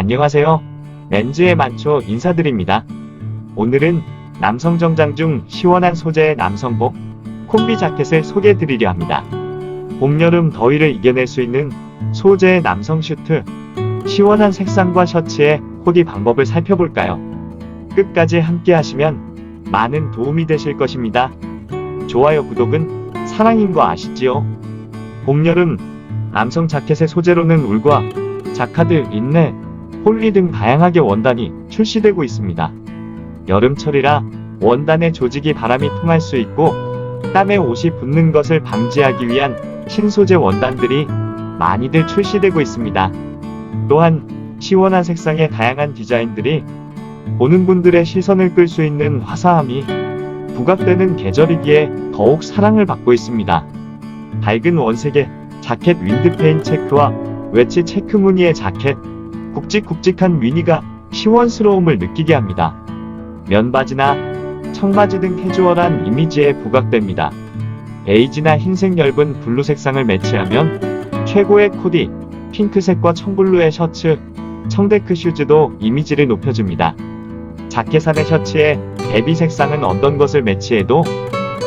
안녕하세요. 렌즈의 만초 인사드립니다. 오늘은 남성 정장 중 시원한 소재의 남성복 콤비 자켓을 소개해 드리려 합니다. 봄, 여름 더위를 이겨낼 수 있는 소재의 남성 슈트 시원한 색상과 셔츠의 코디 방법을 살펴볼까요? 끝까지 함께 하시면 많은 도움이 되실 것입니다. 좋아요, 구독은 사랑인 거 아시지요? 봄, 여름 남성 자켓의 소재로는 울과 자카드, 린넨, 폴리 등 다양하게 원단이 출시되고 있습니다. 여름철이라 원단의 조직이 바람이 통할 수 있고 땀에 옷이 붙는 것을 방지하기 위한 신소재 원단들이 많이들 출시되고 있습니다. 또한 시원한 색상의 다양한 디자인들이 보는 분들의 시선을 끌 수 있는 화사함이 부각되는 계절이기에 더욱 사랑을 받고 있습니다. 밝은 원색의 자켓 윈드페인 체크와 웨치 체크 무늬의 자켓, 굵직굵직한 위니가 시원스러움을 느끼게 합니다. 면바지나 청바지 등 캐주얼한 이미지에 부각됩니다. 베이지나 흰색 엷은 블루 색상을 매치하면 최고의 코디, 핑크색과 청블루의 셔츠, 청데크 슈즈도 이미지를 높여줍니다. 자켓 안의 셔츠에 베비 색상은 어떤 것을 매치해도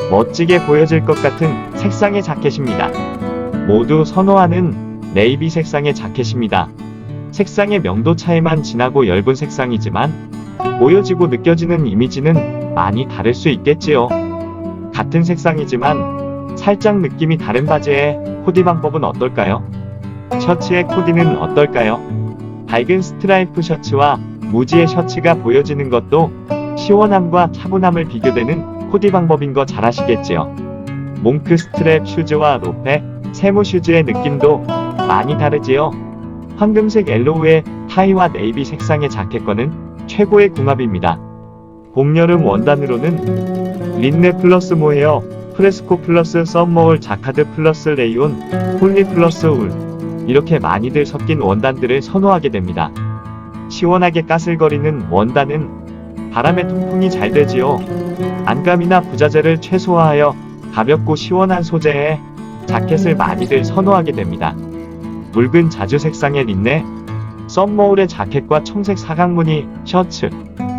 멋지게 보여질 것 같은 색상의 자켓입니다. 모두 선호하는 네이비 색상의 자켓입니다. 색상의 명도 차이만 진하고 엷은 색상이지만 보여지고 느껴지는 이미지는 많이 다를 수 있겠지요. 같은 색상이지만 살짝 느낌이 다른 바지의 코디 방법은 어떨까요? 셔츠의 코디는 어떨까요? 밝은 스트라이프 셔츠와 무지의 셔츠가 보여지는 것도 시원함과 차분함을 비교되는 코디 방법인 거 잘 아시겠지요? 몽크 스트랩 슈즈와 로페, 세모 슈즈의 느낌도 많이 다르지요? 황금색 엘로우의 타이와 네이비 색상의 자켓과는 최고의 궁합입니다. 봄, 여름 원단으로는 린네 플러스 모헤어, 프레스코 플러스 썸머울 자카드 플러스 레이온, 폴리 플러스 울 이렇게 많이들 섞인 원단들을 선호하게 됩니다. 시원하게 까슬거리는 원단은 바람의 통풍이 잘 되지요. 안감이나 부자재를 최소화하여 가볍고 시원한 소재의 자켓을 많이들 선호하게 됩니다. 묽은 자주 색상의 린네, 썸머울의 자켓과 청색 사각무늬 셔츠,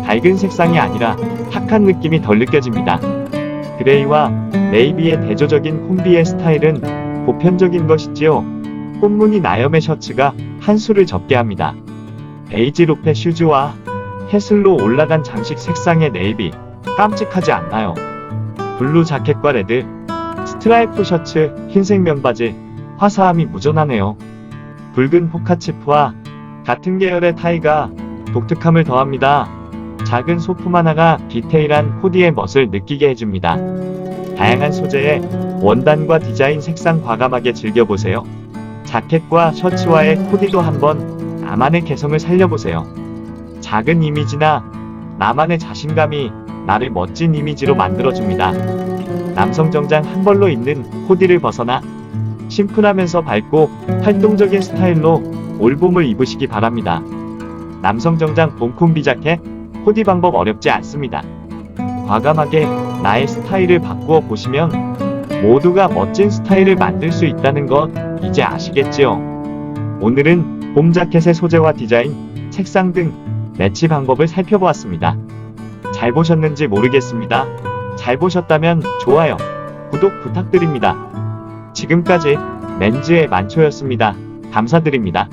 밝은 색상이 아니라 탁한 느낌이 덜 느껴집니다. 그레이와 네이비의 대조적인 콤비의 스타일은 보편적인 것이지요. 꽃무늬 나염의 셔츠가 한 수를 접게 합니다. 베이지 로페 슈즈와 해슬로 올라간 장식 색상의 네이비, 깜찍하지 않나요? 블루 자켓과 레드, 스트라이프 셔츠, 흰색 면바지, 화사함이 무전하네요. 붉은 포카치프와 같은 계열의 타이가 독특함을 더합니다. 작은 소품 하나가 디테일한 코디의 멋을 느끼게 해줍니다. 다양한 소재의 원단과 디자인 색상 과감하게 즐겨보세요. 자켓과 셔츠와의 코디도 한번 나만의 개성을 살려보세요. 작은 이미지나 나만의 자신감이 나를 멋진 이미지로 만들어줍니다. 남성 정장 한 벌로 입는 코디를 벗어나 심플하면서 밝고 활동적인 스타일로 올봄을 입으시기 바랍니다. 남성 정장 봄 콤비 자켓 코디 방법 어렵지 않습니다. 과감하게 나의 스타일을 바꾸어 보시면 모두가 멋진 스타일을 만들 수 있다는 것 이제 아시겠지요? 오늘은 봄 자켓의 소재와 디자인, 색상 등 매치 방법을 살펴보았습니다. 잘 보셨는지 모르겠습니다. 잘 보셨다면 좋아요, 구독 부탁드립니다. 지금까지 렌즈의 만초였습니다. 감사드립니다.